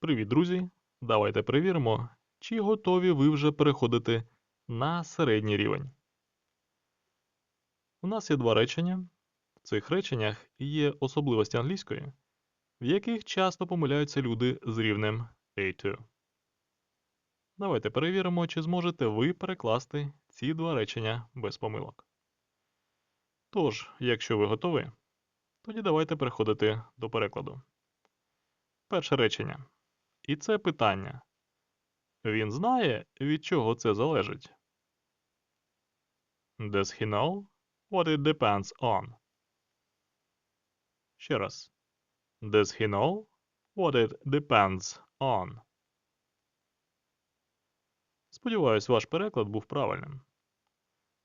Привіт, друзі! Давайте перевіримо, чи готові ви вже переходити на середній рівень. У нас є два речення. В цих реченнях є особливості англійської, в яких часто помиляються люди з рівнем A2. Давайте перевіримо, чи зможете ви перекласти ці два речення без помилок. Тож, якщо ви готові, тоді давайте переходити до перекладу. Перше речення. І це питання. Він знає, від чого це залежить. Does he know what it depends on? Ще раз. Does he know what it depends on? Сподіваюсь, ваш переклад був правильним.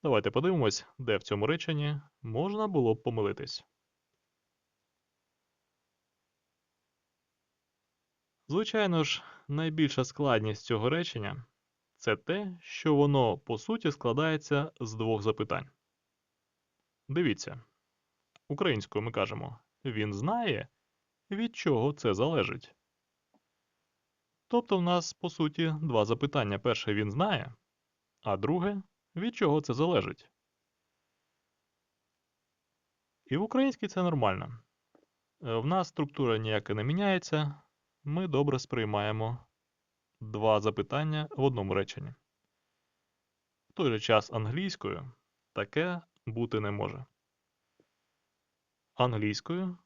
Давайте подивимось, де в цьому реченні можна було б помилитись. Звичайно ж, найбільша складність цього речення це те, що воно по суті складається з двох запитань. Дивіться, українською ми кажемо він знає, від чого це залежить. Тобто в нас, по суті, два запитання. Перше він знає, а друге від чого це залежить. І в українській це нормально. Е, В нас структура ніяка не міняється, ми добре сприймаємо два запитання в одному реченні. В той же час англійською таке бути не може. Англійською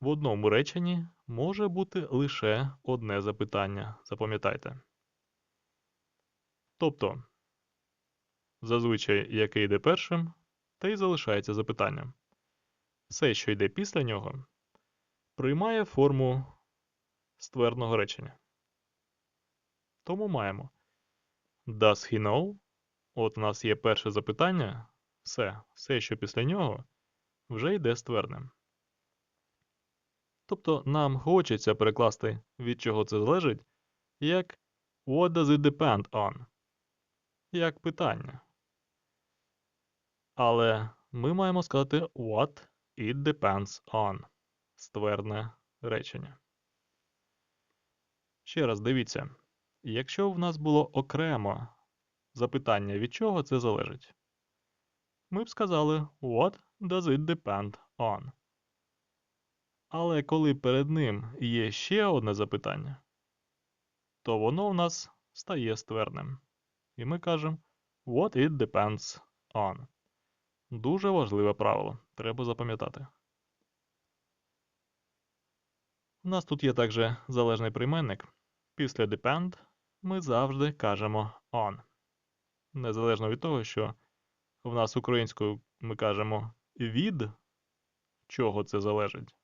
в одному реченні може бути лише одне запитання, запам'ятайте. Тобто, зазвичай яке йде першим, те й залишається запитанням. Все, що йде після нього, приймає форму ствердного речення. Тому маємо Does he know? От у нас є перше запитання. Все, все, що після нього, вже йде ствердним. Тобто нам хочеться перекласти, від чого це залежить, як What does it depend on? Як питання. Але ми маємо сказати What it depends on. Ствердне речення. Ще раз дивіться, якщо в нас було окремо запитання, від чого це залежить, ми б сказали What does it depend on? Але коли перед ним є ще одне запитання, то воно в нас стає ствердним. І ми кажемо What it depends on. Дуже важливе правило, треба запам'ятати. У нас тут є також залежний прийменник. Після depend ми завжди кажемо on. Незалежно від того, що в нас українською ми кажемо від чого це залежить.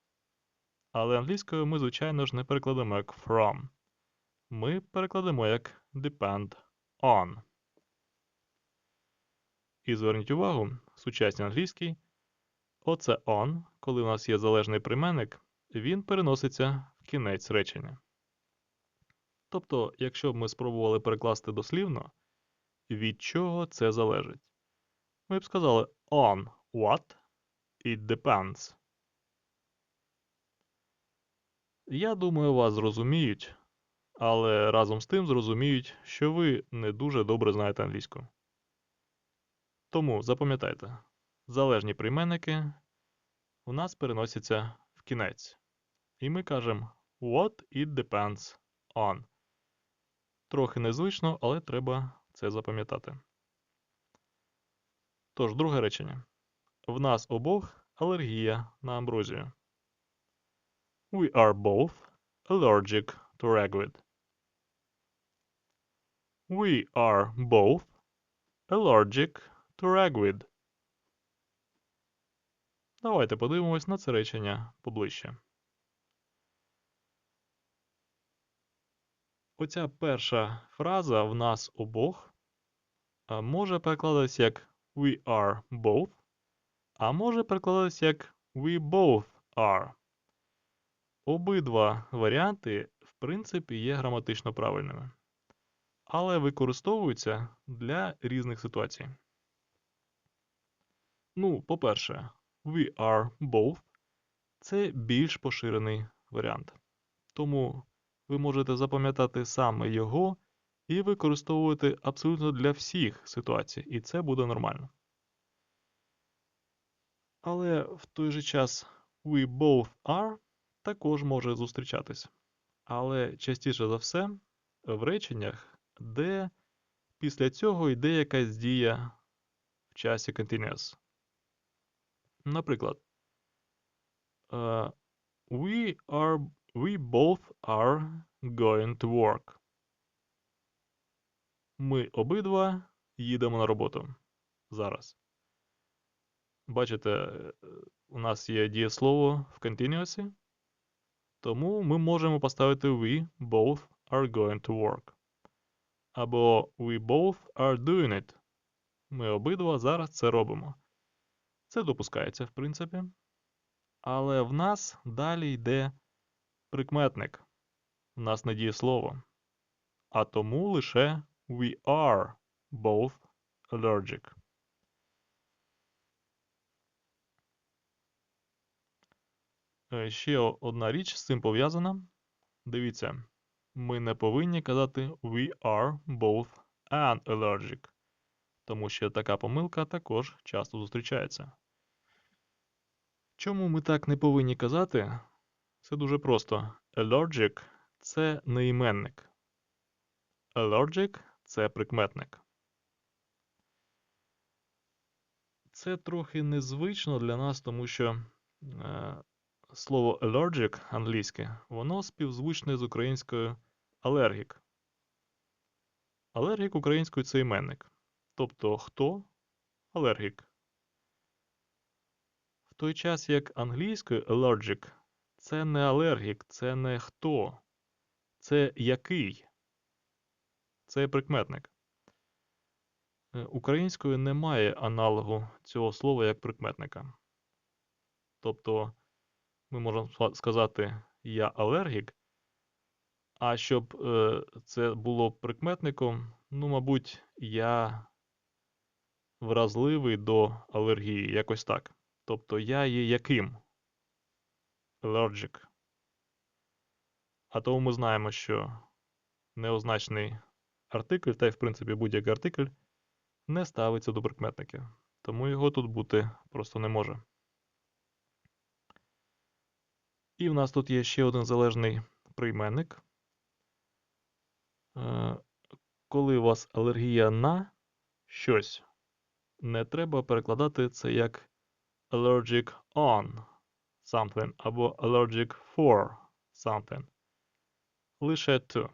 Але англійською ми, звичайно ж, не перекладемо як from. Ми перекладемо як depend on. І зверніть увагу, в сучасній англійській оце on, коли у нас є залежний прийменник, він переноситься в кінець речення. Тобто, якщо б ми спробували перекласти дослівно, від чого це залежить, ми б сказали on what it depends. Я думаю, вас зрозуміють, але разом з тим зрозуміють, що ви не дуже добре знаєте англійську. Тому запам'ятайте, залежні прийменники у нас переносяться в кінець. І ми кажемо what it depends on. Трохи незвично, але треба це запам'ятати. Тож, друге речення. В нас обох алергія на амброзію. We are both allergic to ragweed. We are both allergic to ragweed. Давайте подивимось на це речення поближче. Оця перша фраза в нас обох може перекладатися як we are both, а може перекладатися як we both are. Обидва варіанти, в принципі, є граматично правильними, але використовуються для різних ситуацій. Ну, по-перше, we are both це більш поширений варіант. Тому ви можете запам'ятати саме його і використовувати абсолютно для всіх ситуацій, і це буде нормально. Але в той же час we both are також може зустрічатись. Але частіше за все в реченнях, де після цього йде якась дія в часі continuous. Наприклад, е, we are we both are going to work. Ми обидва їдемо на роботу зараз. Бачите, у нас є дієслово в continuous, тому ми можемо поставити we both are going to work. Або we both are doing it. Ми обидва зараз це робимо. Це допускається, в принципі. Але в нас далі йде прикметник. В нас не дієслово. А тому лише we are both allergic. Е, Ще одна річ з цим пов'язана. Дивіться, ми не повинні казати we are both an allergic, тому що така помилка також часто зустрічається. Чому ми так не повинні казати? Це дуже просто. Allergic – це не іменник. Allergic – це прикметник. Це трохи незвично для нас, тому що е, слово allergic англійське, воно співзвучне з українською алергік. Алергік українською це іменник. Тобто хто алергік. В той час як англійською allergic це не алергік, це не хто, це який. Це прикметник. Е, Українською немає аналогу цього слова як прикметника. Тобто ми можемо сказати я алергік, а щоб е, це було прикметником, ну, мабуть, я вразливий до алергії, якось так. Тобто я є яким? Allergic. А тому ми знаємо, що неозначений артикль, та й в принципі будь-який артикль, не ставиться до прикметників. Тому його тут бути просто не може. І в нас тут є ще один залежний прийменник. Е, Коли у вас алергія на щось, не треба перекладати це як allergic on something або allergic for something. Лише to.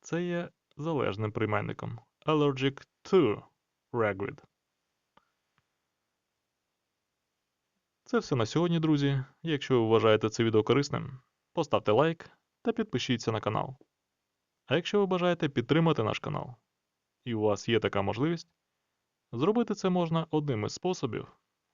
Це є залежним прийменником. Allergic to ragweed. Це все на сьогодні, друзі. Якщо ви вважаєте це відео корисним, поставте лайк та підпишіться на канал. А якщо ви бажаєте підтримати наш канал, і у вас є така можливість, зробити це можна одним із способів,